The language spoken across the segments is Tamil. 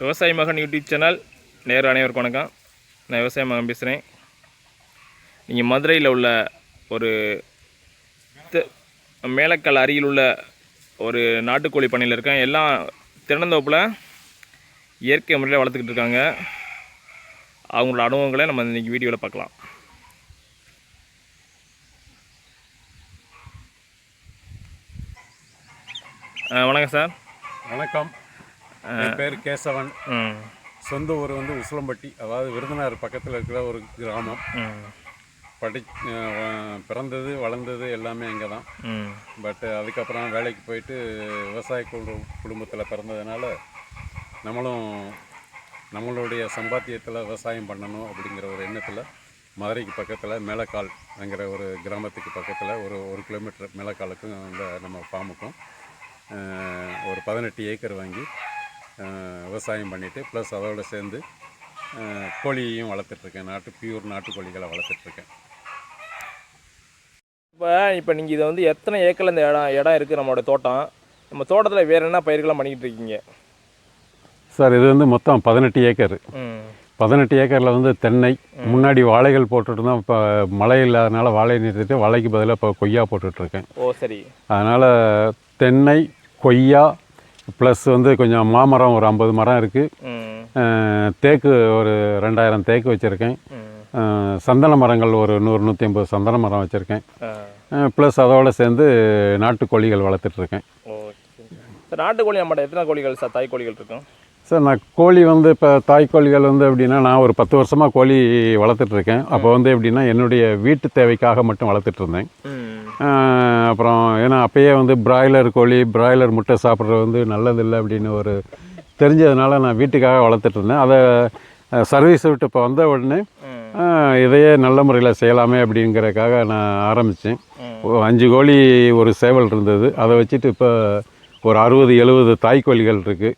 விவசாய மகன் யூடியூப் சேனல் நேரு அனைவருக்கும் வணக்கம். நான் விவசாய மகன் பேசுகிறேன் நீங்கள் மதுரையில் உள்ள ஒரு மேலக்கல் அருகில் உள்ள ஒரு நாட்டுக்கோழி பண்ணையில் இருக்கேன். எல்லாம் திறந்தோப்பில் இயற்கை முறையில் வளர்த்துக்கிட்டு இருக்காங்க. அவங்களோட அனுபவங்களை நம்ம இன்றைக்கி வீடியோவில் பார்க்கலாம். ஆ, வணக்கம் சார். வணக்கம். என் பேர் கேசவன். சொந்த ஊர் வந்து உசிலம்பட்டி. அதாவது விருதுநகர் பக்கத்தில் இருக்கிற ஒரு கிராமம். படி பிறந்தது வளர்ந்தது எல்லாமே இங்கே தான் பட் அதுக்கப்புறம் வேலைக்கு போயிட்டு விவசாய குடு குடும்பத்தில் பிறந்ததுனால நம்மளும் நம்மளுடைய சம்பாத்தியத்தில் விவசாயம் பண்ணணும் அப்படிங்கிற ஒரு எண்ணத்தில் மதுரைக்கு பக்கத்தில் மேலக்கால்ங்கிற ஒரு கிராமத்துக்கு பக்கத்தில் ஒரு ஒரு கிலோமீட்டர் மேலக்காலுக்கும் அந்த நம்ம ஃபார்முக்கும் ஒரு பதினெட்டு ஏக்கர் வாங்கி விவசாயம் பண்ணிவிட்டு ப்ளஸ் அதோடு சேர்ந்து கோழியையும் வளர்த்துட்ருக்கேன். நாட்டு பியூர் நாட்டுக்கோழிகளை வளர்த்துட்ருக்கேன். இப்போ இப்போ நீங்கள் இதை வந்து எத்தனை ஏக்கரில் இந்த இடம் இடம் இருக்குது நம்மளோட தோட்டம்? நம்ம தோட்டத்தில் வேறு என்ன பயிர்கள்லாம் பண்ணிக்கிட்டு இருக்கீங்க? சார் இது வந்து மொத்தம் பதினெட்டு ஏக்கர். பதினெட்டு ஏக்கரில் வந்து தென்னை முன்னாடி வாழைகள் போட்டுட்டு இருந்தோம். இப்போ மழை இல்லாதனால வாழை நிறுத்திட்டு வாழைக்கு பதிலாக இப்போ கொய்யா போட்டுட்ருக்கேன். ஓ சரி. அதனால் தென்னை கொய்யா ப்ளஸ் வந்து கொஞ்சம் மாமரம் ஒரு ஐம்பது மரம் இருக்குது தேக்கு ஒரு ரெண்டாயிரம் தேக்கு வச்சுருக்கேன். சந்தன மரங்கள் ஒரு நூறு நூற்றி ஐம்பது சந்தன மரம் வச்சுருக்கேன். ப்ளஸ் அதோடு சேர்ந்து நாட்டுக்கோழிகள் வளர்த்துட்ருக்கேன் நாட்டுக்கோழி நம்மகிட்ட எத்தனை கோழிகள் சார் தாய் கோழிகள் இருக்கும்? சார் நான் கோழி வந்து இப்போ தாய்க்கோழிகள் வந்து எப்படின்னா நான் ஒரு பத்து வருஷமாக கோழி வளர்த்துட்ருக்கேன் அப்போ வந்து எப்படின்னா என்னுடைய வீட்டு தேவைக்காக மட்டும் ஆஹ் அப்புறம் ஏன்னா அப்பயே வந்து பிராய்லர் கோழி பிராய்லர் முட்டை சாப்பிட்றது வந்து நல்லதில்லை அப்படின்னு ஒரு தெரிஞ்சதுனால நான் வீட்டுக்காக வளர்த்துட்டு இருந்தேன். அதை சர்வீஸ் விட்டு இப்போ வந்த உடனே இதையே நல்ல முறையில் செய்யலாமே அப்படிங்கிறதுக்காக நான் ஆரம்பித்தேன் அஞ்சு கோழி ஒரு சேவல் இருந்தது. அதை வச்சுட்டு இப்போ ஒரு அறுபது எழுபது தாய்க்கோழிகள் இருக்குது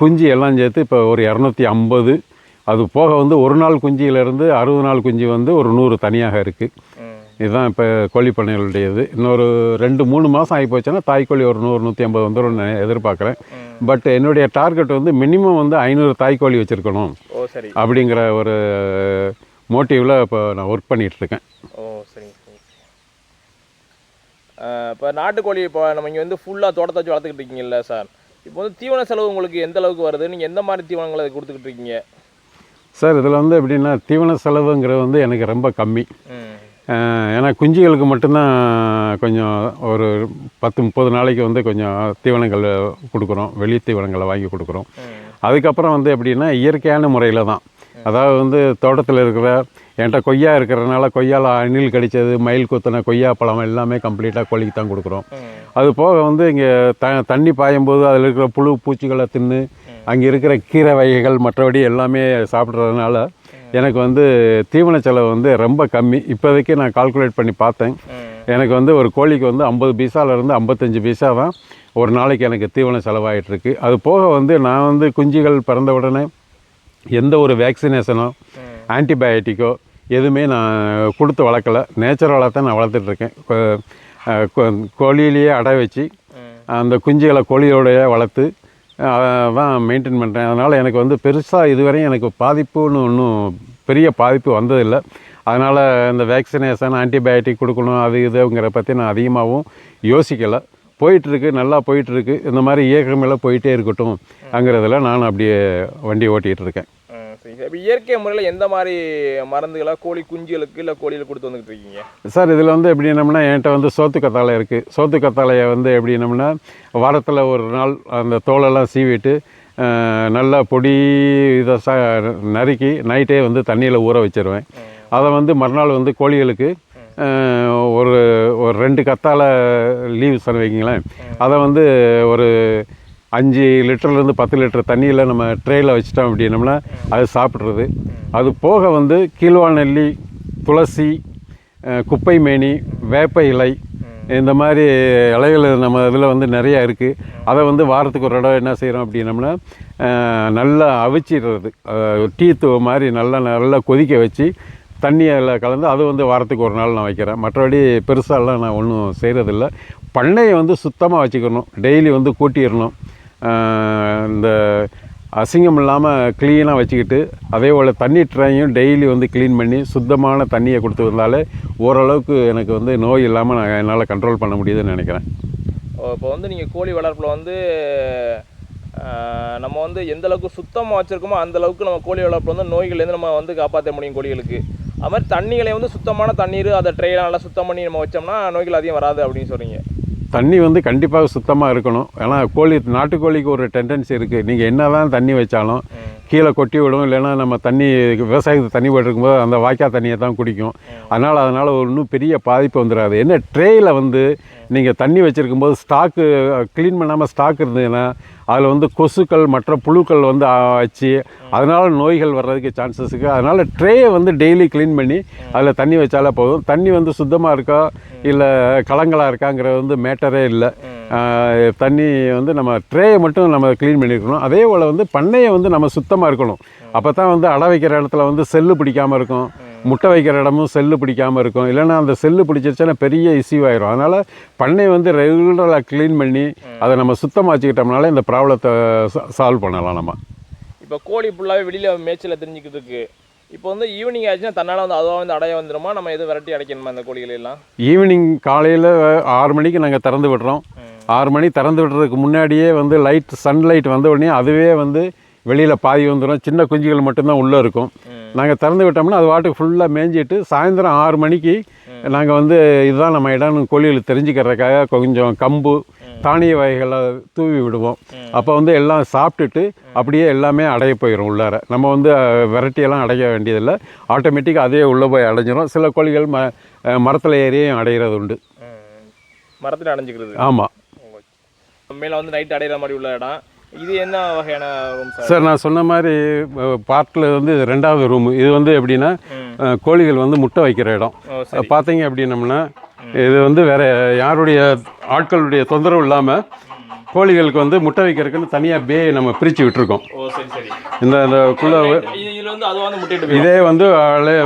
குஞ்சு எல்லாம் சேர்த்து இப்போ ஒரு இரநூத்தி ஐம்பது. அது போக வந்து ஒரு நாள் குஞ்சியிலேருந்து அறுபது நாள் குஞ்சு வந்து ஒரு நூறு தனியாக இருக்குது இதுதான் இப்போ கோழி பண்ணைகளுடையது இன்னொரு ரெண்டு மூணு மாதம் ஆகி போச்சுன்னா தாய்க்கோழி ஒரு நூறு நூற்றி ஐம்பது வந்துடும் நான் எதிர்பார்க்குறேன். பட் என்னுடைய டார்கெட் வந்து மினிமம் வந்து ஐநூறு தாய்க்கோழி வச்சுருக்கணும். அப்படிங்கிற ஒரு மோட்டிவில் இப்போ நான் ஒர்க் பண்ணிகிட்ருக்கேன் ஓ சரிங்க சரி இப்போ நாட்டுக்கோழி இப்போ நம்ம இங்கே வந்து ஃபுல்லாக தோட்டத்தை வச்சு வளர்த்துக்கிட்டு இருக்கீங்கல்ல சார்? இப்போ வந்து தீவன செலவு உங்களுக்கு எந்த அளவுக்கு வருது? நீங்கள் எந்த மாதிரி தீவனங்களை கொடுத்துக்கிட்டு இருக்கீங்க? சார் இதில் வந்து எப்படின்னா தீவன செலவுங்கிறது வந்து எனக்கு ரொம்ப கம்மி. ஏன்னா குஞ்சுகளுக்கு மட்டும்தான் கொஞ்சம் ஒரு பத்து முப்பது நாளைக்கு வந்து கொஞ்சம் தீவனங்கள் கொடுக்குறோம். வெளி தீவனங்களை வாங்கி கொடுக்குறோம். அதுக்கப்புறம் வந்து எப்படின்னா இயற்கையான முறையில் தான். அதாவது வந்து தோட்டத்தில் இருக்கிற என்கிட்ட கொய்யா இருக்கிறதுனால கொய்யால அணில் கடிச்சது மயில் குத்தின கொய்யா பழம் எல்லாமே கம்ப்ளீட்டாக கோழிக்கு தான் கொடுக்குறோம். அது போக வந்து இங்கே த தண்ணி பாயும்போது அதில் இருக்கிற புழு பூச்சிகளை தின்னு அங்கே இருக்கிற கீரை வகைகள் மற்றபடி எல்லாமே சாப்பிட்றதுனால எனக்கு வந்து தீவன செலவு வந்து ரொம்ப கம்மி. இப்போதைக்கு நான் கால்குலேட் பண்ணி பார்த்தேன். எனக்கு வந்து ஒரு கோழிக்கு வந்து ஐம்பது பைசாலேருந்து ஐம்பத்தஞ்சு பைசா தான் ஒரு நாளைக்கு எனக்கு தீவன செலவாயிட்ருக்கு அது போக வந்து நான் வந்து குஞ்சுகள் பிறந்த உடனே எந்த ஒரு வேக்சினேஷனோ ஆன்டிபயோட்டிக்கோ எதுவுமே நான் கொடுத்து வளர்க்கலை. நேச்சுரலாக தான் நான் வளர்த்துட்ருக்கேன் கோழியிலேயே அடை வச்சு அந்த குஞ்சுகளை கோழியோடையே வளர்த்து அதை தான் மெயின்டைன் பண்ணுறேன் அதனால் எனக்கு வந்து பெருசாக இதுவரையும் எனக்கு பாதிப்புன்னு ஒன்றும் பெரிய பாதிப்பு வந்ததில்லை. அதனால் இந்த வேக்சினேஷன் ஆன்டிபயோட்டிக் கொடுக்கணும் அது இதுங்கிற பற்றி நான் அதிகமாகவும் யோசிக்கலை. போயிட்டுருக்கு நல்லா போயிட்டுருக்கு. இந்த மாதிரி இயக்கமெல்லாம் போயிட்டே இருக்கட்டும் அங்கிறதுல நான் அப்படியே வண்டி ஓட்டிகிட்டு இருக்கேன். ம் சரி சார் இப்போ இயற்கை முறையில் எந்த மாதிரி மருந்துகளை கோழி குஞ்சுகளுக்கு இல்லை கோழியில் கொடுத்து வந்துக்கிட்டு இருக்கீங்க? சார் இதில் வந்து எப்படின்னம்னா என்கிட்ட வந்து சோத்து கத்தாழை இருக்குது சோத்து கத்தாழையை வந்து எப்படின்னம்னா வாரத்தில் ஒரு நாள் அந்த தோலெல்லாம் சீவிட்டு நல்லா பொடி இதை ச நறுக்கி நைட்டே வந்து தண்ணியில் ஊற வச்சிருவேன். அதை வந்து மறுநாள் வந்து கோழிகளுக்கு ஒரு ஒரு ரெண்டு கத்தாழை லீவ்ஸ் வைங்களேன் அதை வந்து ஒரு அஞ்சு லிட்டர்லேருந்து பத்து லிட்டர் தண்ணியில் நம்ம ட்ரேயில் வச்சிட்டோம் அப்படின்னோம்னா அது சாப்பிட்றது. அது போக வந்து கீழ்வா நெல்லி துளசி குப்பைமேனி குப்பை மேனி வேப்ப இலை இந்த மாதிரி இலைகள் நம்ம இதில் வந்து நிறையா இருக்குது அதை வந்து வாரத்துக்கு ஒரு தடவை என்ன செய்கிறோம் அப்படின்னம்னா நல்லா அவிச்சிடுறது. டீ தூ மாதிரி நல்லா நல்லா கொதிக்க வச்சு தண்ணியில் கலந்து அது வந்து வாரத்துக்கு ஒரு நாள் நான் வைக்கிறேன். மற்றபடி பெருசாலாம் நான் ஒன்றும் செய்கிறதில்ல பண்ணையை வந்து சுத்தமாக வச்சுக்கணும். டெய்லி வந்து கூட்டிடணும். இந்த அசிங்கம் இல்லாமல் க்ளீனாக வச்சுக்கிட்டு அதே போல் தண்ணி ட்ரையும் டெய்லி வந்து க்ளீன் பண்ணி சுத்தமான தண்ணியை கொடுத்து வந்தாலே ஓரளவுக்கு எனக்கு வந்து நோய் இல்லாமல் நான் என்னால் கண்ட்ரோல் பண்ண முடியுதுன்னு நினைக்கிறேன். இப்போ வந்து நீங்கள் கோழி வளர்ப்பில் வந்து நம்ம வந்து எந்த அளவுக்கு சுத்தமாக வச்சுருக்கோமோ அந்த அளவுக்கு நம்ம கோழி வளர்ப்பில் வந்து நோய்கள்லேருந்து நம்ம வந்து காப்பாற்ற முடியும் கோழிகளுக்கு. அது மாதிரி தண்ணிகளை வந்து சுத்தமான தண்ணீர் அதை ட்ரெயில நல்லா சுத்தம் பண்ணி நம்ம வச்சோம்னா நோய்கள் அதிகம் வராது அப்படின்னு சொல்கிறீங்க தண்ணி வந்து கண்டிப்பாக சுத்தமாக இருக்கணும். ஏன்னா கோழி நாட்டுக்கோழிக்கு ஒரு டெண்டன்சி இருக்குது நீங்கள் என்ன தான் தண்ணி வச்சாலும் கீழே கொட்டி விடும். இல்லைன்னா நம்ம தண்ணி விவசாயத்துக்கு தண்ணி போட்டிருக்கும்போது அந்த வாய்க்கால் தண்ணியை தான் குடிக்கும். அதனால் அதனால் ஒன்றும் பெரிய பாதிப்பு வந்துடாது என்ன ட்ரேயில் வந்து நீங்கள் தண்ணி வச்சுருக்கும்போது ஸ்டாக்கு க்ளீன் பண்ணாமல் ஸ்டாக் இருந்ததுன்னா அதில் வந்து கொசுக்கள் மற்ற புழுக்கள் வந்து வச்சு அதனால் நோய்கள் வர்றதுக்கு சான்சஸ் இருக்குது அதனால் ட்ரேயை வந்து டெய்லி க்ளீன் பண்ணி அதில் தண்ணி வச்சாலே போதும். தண்ணி வந்து சுத்தமாக இருக்கா? இல்லை கலங்களாக இருக்காங்கிறது வந்து மேட்டரே இல்லை. தண்ணி வந்து நம்ம ட்ரேயை மட்டும் நம்ம க்ளீன் பண்ணியிருக்கணும் அதே போல் வந்து பண்ணையை வந்து நம்ம சுத்தமாக இருக்கணும். அப்போ தான் வந்து அடை வைக்கிற இடத்துல வந்து செல்லு பிடிக்காமல் இருக்கும். முட்டை வைக்கிற இடமும் செல்லு பிடிக்காமல் இருக்கும். இல்லைன்னா அந்த செல்லு பிடிச்சிருச்சுன்னா பெரிய இஷ்யூ ஆயிரும். அதனால் பண்ணையை வந்து ரெகுலராக க்ளீன் பண்ணி அதை நம்ம சுத்தமாக வச்சுக்கிட்டோம்னால இந்த ப்ராப்ளத்தை சால்வ் பண்ணலாம் நம்ம. இப்போ கோழி ஃபுல்லாகவே வெளியில் மேய்ச்சலில் தெரிஞ்சுக்கிட்டு இப்போ வந்து ஈவினிங் ஆச்சுன்னா தன்னால் வந்து அதுவாக வந்து அடைய வந்துருமா? நம்ம எதுவும் விரட்டி அடைக்கணுமா அந்த கோழிகளை எல்லாம்? ஈவினிங் காலையில் ஆறு மணிக்கு நாங்கள் திறந்து விடுறோம். ஆறு மணி திறந்து விடுறதுக்கு முன்னாடியே வந்து லைட் சன்லைட் வந்த உடனே அதுவே வந்து வெளியில் பாதி வந்துடும் சின்ன குஞ்சுகள் மட்டும்தான் உள்ளே இருக்கும். நாங்கள் திறந்து விட்டோம்னா அது வாட்டுக்கு ஃபுல்லாக மேய்ஞ்சிட்டு சாயந்தரம் ஆறு மணிக்கு நாங்கள் வந்து இதுதான் நம்ம இடம்னு கோழிகளுக்கு தெரிஞ்சுக்கிறதுக்காக கொஞ்சம் கம்பு தானிய வகைகளை தூவி விடுவோம். அப்போ வந்து எல்லாம் சாப்பிட்டுட்டு அப்படியே எல்லாமே அடைய போயிடும் உள்ளார. நம்ம வந்து விரட்டியெல்லாம் அடைய வேண்டியதில்லை. ஆட்டோமேட்டிக்காக அதே உள்ளே போய் அடைஞ்சிரும். சில கோழிகள் ம மரத்தில் ஏறியும் அடைகிறது உண்டு. மரத்தில் அடைஞ்சிக்கிறது. ஆமாம் மேலே வந்து நைட் அடையிற மாதிரி உள்ள இடம். இது என்ன வகையான ரூம் சார் சார் நான் சொன்ன மாதிரி பார்ட்டில் வந்து இது ரெண்டாவது ரூமு இது வந்து எப்படின்னா கோழிகள் வந்து முட்டை வைக்கிற இடம். பார்த்தீங்க அப்படின்னம்னா இது வந்து வேற யாருடைய ஆட்களுடைய தொந்தரவு இல்லாமல் கோழிகளுக்கு வந்து முட்டை வைக்கிறதுக்குன்னு தனியாக பே நம்ம பிரித்து விட்டுருக்கோம். இந்த இந்த குள்ள இது வந்து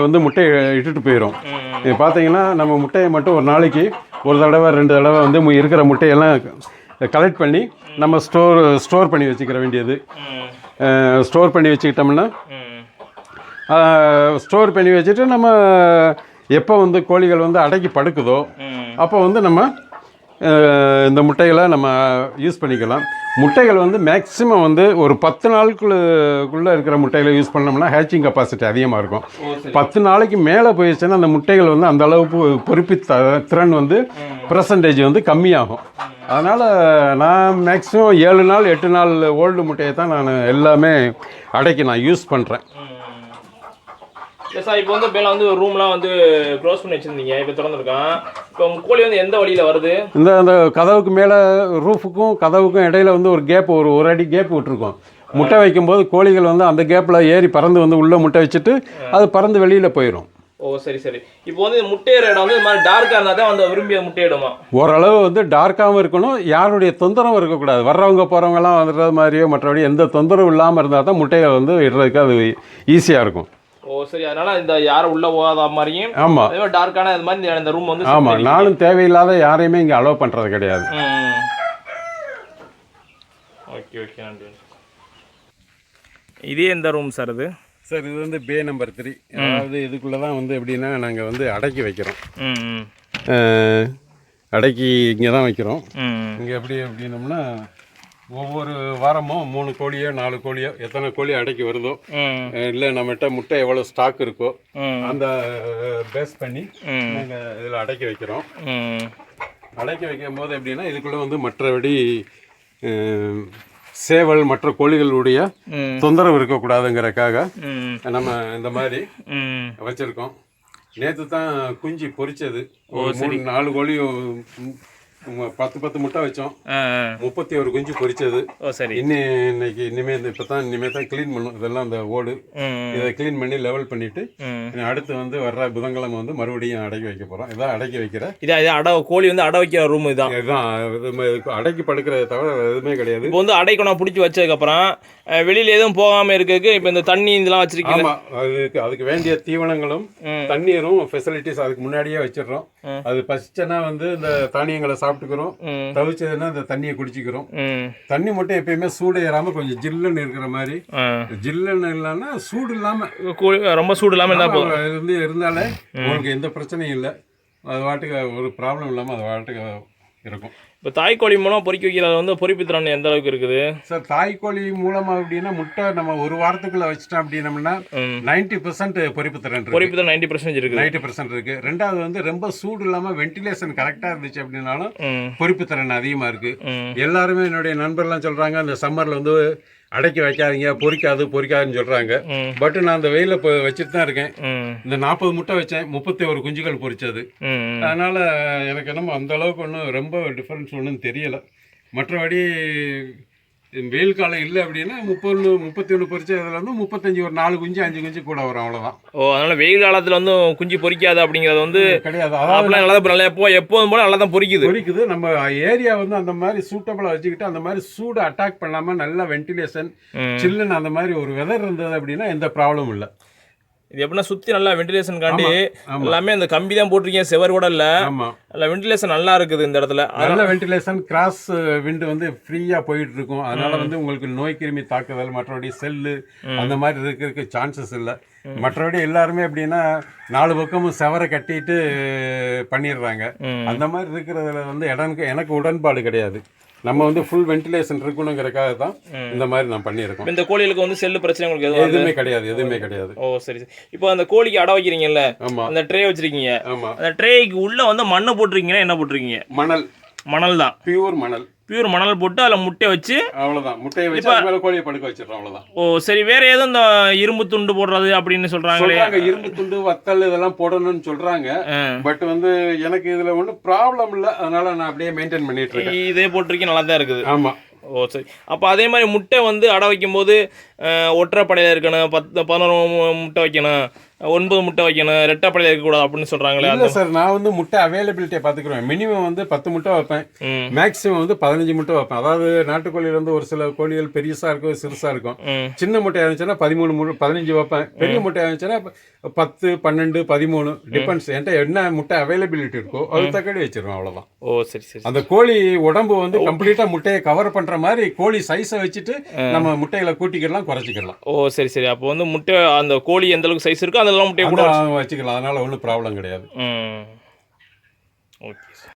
வந்து முட்டையை இட்டுட்டு போயிடும் இது பார்த்தீங்கன்னா நம்ம முட்டையை மட்டும் ஒரு நாளைக்கு ஒரு தடவை ரெண்டு தடவை வந்து இருக்கிற முட்டையெல்லாம் கலெக்ட் பண்ணி நம்ம ஸ்டோர் ஸ்டோர் பண்ணி வச்சுக்கிற வேண்டியது. ஸ்டோர் பண்ணி வச்சுக்கிட்டோம்னா ஸ்டோர் பண்ணி வச்சுட்டு நம்ம எப்போ வந்து கோழிகள் வந்து அடக்கி படுக்குதோ அப்போ வந்து நம்ம இந்த முட்டைகளை நம்ம யூஸ் பண்ணிக்கலாம். முட்டைகள் வந்து மேக்ஸிமம் வந்து ஒரு பத்து நாளுக்குள்ளே இருக்கிற முட்டைகளை யூஸ் பண்ணோம்னா ஹேச்சிங் கெப்பாசிட்டி அதிகமாக இருக்கும். பத்து நாளைக்கு மேலே போயிடுச்சுன்னா அந்த முட்டைகள் வந்து அந்த அளவுக்கு பொறுப்பி திறன் வந்து பர்சன்டேஜ் வந்து கம்மியாகும். அதனால் நான் மேக்ஸிமம் ஏழு நாள் எட்டு நாள் ஓல்டு முட்டையை தான் நான் எல்லாமே அடைக்கி நான் யூஸ் பண்ணுறேன் சார் இப்போ வந்து மேலே வந்து ரூம்லாம் வந்து க்ளோஸ் பண்ணி வச்சுருந்தீங்க. இப்போ திறந்துருக்கான். இப்போ உங்கள் கோழி வந்து எந்த வழியில் வருது? இந்த அந்த கதவுக்கு மேலே ரூஃபுக்கும் கதவுக்கும் இடையில வந்து ஒரு கேப் ஒரு ஒரு அடி கேப் விட்டுருக்கோம். முட்டை வைக்கும்போது கோழிகள் வந்து அந்த கேப்பில் ஏறி பறந்து வந்து உள்ளே முட்டை வச்சுட்டு அது பறந்து வெளியில் போயிடும் ஓ சரி சரி. இப்போ வந்து முட்டையிற இடம் வந்து இது மாதிரி டார்க்காக இருந்தால் தான் வந்து விரும்பிய முட்டையிடுமா? ஓரளவு வந்து டார்க்காகவும் இருக்கணும். யாருடைய தொந்தரவும் இருக்கக்கூடாது. வர்றவங்க போகிறவங்கலாம் வந்துடுறது மாதிரியோ மற்றபடி எந்த தொந்தரவும் இல்லாமல் இருந்தால் தான் முட்டையை வந்து இடுறதுக்கு அது ஈஸியாக இருக்கும். ஓ சரி. அதனால இந்த யாரும் உள்ள போகாத மாதிரியும் ஆமாம் அதே மாதிரி டார்க்கான இது மாதிரி இந்த- இந்த ரூம் வந்து ஆமாம் நானும் தேவையில்லாத யாரையுமே இங்கே அலோவ் பண்ணுறது கிடையாது. Okay okay. நன்றி இதே எந்த ரூம் சார் இது சார் இது வந்து பே நம்பர் த்ரீ அதாவது இதுக்குள்ளே தான் வந்து எப்படின்னா நாங்கள் வந்து அடக்கி வைக்கிறோம். அடக்கி இங்கே தான் வைக்கிறோம் இங்கே எப்படி அப்படின்னோம்னா ஒவ்வொரு வாரமும் மூணு கோழியோ நாலு கோழியோ எத்தனை கோழி அடக்கி வருதோ இல்லை நம்மகிட்ட முட்டை எவ்வளோ ஸ்டாக் இருக்கோ அந்த பேஸ் பண்ணி. நாங்கள் இதில் அடக்கி வைக்கிறோம். அடக்கி வைக்கும் போது எப்படின்னா இதுக்குள்ளே வந்து மற்றபடி சேவல் மற்ற கோழிகளுடைய தொந்தரவு இருக்கக்கூடாதுங்கிறக்காக நம்ம இந்த மாதிரி வச்சுருக்கோம். நேற்று தான் குஞ்சு மூணு நாலு கோழி உம், உம், பத்து பத்து முட்டை வச்சோம். முப்பத்தி ஒரு குஞ்சு பொரிச்சது. ஓ சரி. இன்னி இன்னைக்கு இனிமே இப்போ தான் இனிமே தான் க்ளீன் பண்ணும் இதெல்லாம் அந்த ஓடு. இதை க்ளீன் பண்ணி லெவல் பண்ணிட்டு அடுத்து வந்து வர்ற புதன்கிழமை வந்து மறுபடியும் அடக்கி வைக்க போகிறோம் இதான் அடக்கி வைக்கிற. இதா இது அடை கோழி வந்து அடை வைக்கிற ரூம் இதுதான். இதுதான். அடக்கி படுக்கிறத தவிர எதுவுமே கிடையாது. இப்போ வந்து அடைக்கணும் பிடிச்சி வச்சதுக்கப்புறம் வெளியில எதுவும் போகாம இருக்கிறதுக்கு இப்போ இந்த தண்ணி இதெல்லாம் வச்சிருக்கீங்க. அதுக்கு அதுக்கு வேண்டிய தீவனங்களும். தண்ணீரும் ஃபெசிலிட்டிஸ் அதுக்கு முன்னாடியே வச்சிடுறோம். அது பசிச்சனா வந்து இந்த தானியங்களை சாப்பிட சாப்பிட்டுக்கிறோம். தவிச்சதுன்னா அந்த தண்ணியை குடிச்சிக்கிறோம். தண்ணி மட்டும் எப்பயுமே சூடு ஏறாமல் கொஞ்சம் ஜில்லுன்னு இருக்கிற மாதிரி. ஜில்லுன்னு இல்லைன்னா சூடு இல்லாமல் கூ- ரொம்ப சூடு போதும். இருந்து இருந்தாலே உங்களுக்கு எந்த பிரச்சனையும் இல்லை. அது வாட்டுக்கு ஒரு ப்ராப்ளம் இல்லாமல் அது வாட்டுக்கு இருக்கும். இப்போ தாய்க்கோழி மூலம் பொறிக்க வைக்கிறது வந்து பொறிப்பு திறன் எந்த அளவுக்கு இருக்குது? சார் தாய்க்கோழி மூலமா அப்படின்னா முட்டை நம்ம ஒரு வாரத்துக்குள்ள வச்சிட்டோம் அப்படின்னம்னா ம். நைன்டி பர்சன்ட் பொறிப்பு திறன் இருக்கு. பொறிப்பு திறன் நைன்டி பர்சன்டேஜ் இருக்குது. நைன்டி பர்சன்ட் இருக்கு. ரெண்டாவது வந்து ரொம்ப சூடு இல்லாம வென்டிலேஷன் கரெக்டா இருந்துச்சு அப்படின்னாலும் பொறிப்பு திறன் அதிகமா இருக்கு. எல்லாருமே என்னுடைய நண்பர்லாம் சொல்றாங்க அந்த சம்மர்ல வந்து அடக்கி வைக்காதீங்க பொறிக்காது பொறிக்காதுன்னு சொல்றாங்க. பட் நான் அந்த வெயில வச்சுட்டு தான் இருக்கேன். இந்த நாற்பது முட்டை வச்சேன் முப்பத்தி ஒரு குஞ்சுகள் பொரிச்சது ம் அதனால எனக்கு என்னமோ அந்த அளவுக்கு ஒன்றும் ரொம்ப டிஃபரன்ஸ் ஒன்றும் தெரியல. மற்றபடி வெயில் காலம் இல்லை அப்படின்னா முப்பது முப்பத்தி ஒன்று பொரிச்சு அதில் வந்து முப்பத்தஞ்சு ஒரு நாலு குஞ்சு அஞ்சு குஞ்சு கூட வரும் அவ்வளோதான் ஓ அதனால வெயில் காலத்தில் வந்து குஞ்சு பொறிக்காது அப்படிங்கிறது வந்து கிடையாது. அதாவது நல்லா நல்லா எப்போ எப்போதும் போல நல்லா தான் பொறிக்குது. பொரிக்குது நம்ம ஏரியா வந்து அந்த மாதிரி சூட்டபிளாக வச்சுக்கிட்டு அந்த மாதிரி சூடு அட்டாக் பண்ணாமல் நல்ல வென்டிலேஷன். சில்லுன்னு அந்த மாதிரி ஒரு வெதர் இருந்தது அப்படின்னா எந்த ப்ராப்ளமும் இல்லை. இது எப்படின்னா சுற்றி நல்லா வென்டிலேஷன் காண்டி. எல்லாமே அந்த கம்பி தான் போட்டிருக்கீங்க செவர் கூட இல்லை. நல்லா வென்டிலேஷன் நல்லா இருக்குது இந்த இடத்துல. அதனால நல்ல வென்டிலேஷன் கிராஸ் விண்டு வந்து ஃப்ரீயாக போயிட்டு இருக்கும் அதனால வந்து உங்களுக்கு நோய் கிருமி தாக்குதல் மற்றபடி செல்லு அந்த மாதிரி இருக்கிறதுக்கு சான்சஸ் இல்லை. மற்றபடி எல்லாருமே எப்படின்னா நாலு பக்கமும் செவரை கட்டிட்டு பண்ணிடுறாங்க. அந்த மாதிரி இருக்கிறதுல வந்து எனக்கு எனக்கு உடன்பாடு கிடையாது. நம்ம வந்து ஃபுல் வென்டிலேஷன் இருக்கணுங்கிறதுக்காக தான் இந்த மாதிரி நான் பண்ணியிருக்கோம். இந்த கோழிகளுக்கு வந்து செல்லு பிரச்சனை உங்களுக்கு எதுவும் கிடையாது எதுவுமே கிடையாது. ஓ சரி சரி. இப்போ அந்த கோழிக்கு அடை வைக்கிறீங்கல்ல ஆமா. அந்த ட்ரே வச்சிருக்கீங்க. ஆமா. அந்த ட்ரேக்கு உள்ள வந்து மண்ணை போட்டிருக்கீங்கன்னா என்ன போட்டிருக்கீங்க? மணல். மணல் தான். பியூர் மணல். பியூர் மணல் போட்டு அதில் முட்டை வச்சு அவ்வளவுதான். முட்டையை வச்சு மேல கோழியை படுக்க வச்சிடறோம் அவ்வளவுதான். ஓ சரி வேற எதுவும் இந்த இரும்பு துண்டு போடுறது அப்படின்னு சொல்றாங்களே? சொல்றாங்க இரும்பு துண்டு வத்தல் இதெல்லாம் போடணும்னு சொல்றாங்க. ஆ. பட் வந்து எனக்கு இதுல ஒன்றும் ப்ராப்ளம் இல்லை. அதனால நான் அப்படியே மெயின்டைன் பண்ணிட்டு இருக்கேன். இதே போட்டிருக்கீங்க நல்லா தான் இருக்குது. ஆமா. ஓ சரி. அப்போ அதே மாதிரி முட்டை வந்து அடை வைக்கும்போது அஹ், ஒற்றைப்படையில் இருக்கணும் பத்து பதினோரு முட்டை வைக்கணும். ஒன்பது முட்டை வைக்கணும் ரெட்டைப்படையில் இருக்கக்கூடாது அப்படின்னு சொல்கிறாங்களே இல்ல சார் நான் வந்து முட்டை அவைலபிலிட்டியை பார்த்துக்குறேன். மினிமம் வந்து பத்து முட்டை வைப்பேன். மேக்ஸிமம் வந்து பதினஞ்சு முட்டை வைப்பேன். அதாவது நாட்டுக்கோழியில வந்து ஒரு சில கோழிகள் பெருசா இருக்கும் சிறுசா இருக்கும். சின்ன முட்டையா இருந்துச்சுன்னா பதிமூணு முட்டை பதினஞ்சு வைப்பேன். பெரிய முட்டையா இருந்துச்சுன்னா பத்து பன்னெண்டு பதிமூணு டிபெண்ட்ஸ் என்கிட்ட என்ன முட்டை அவைலபிலிட்டி இருக்கோ அது தக்கடி வச்சிருவேன் அவ்வளவுதான். ஓ சரி சரி அந்த கோழி உடம்பு வந்து கம்ப்ளீட்டா முட்டையை கவர் பண்ற மாதிரி கோழி சைஸை வச்சுட்டு நம்ம முட்டைகளை கூட்டிக்கலாம் குறைச்சிக்கலாம் ஓ சரி சரி. அப்போ வந்து முட்டை அந்த கோழி எந்த அளவுக்கு சைஸ் இருக்கோ அதெல்லாம் முட்டையை கூட வச்சுக்கலாம். அதனால ஒன்றும் ப்ராப்ளம் கிடையாது. ஓகே.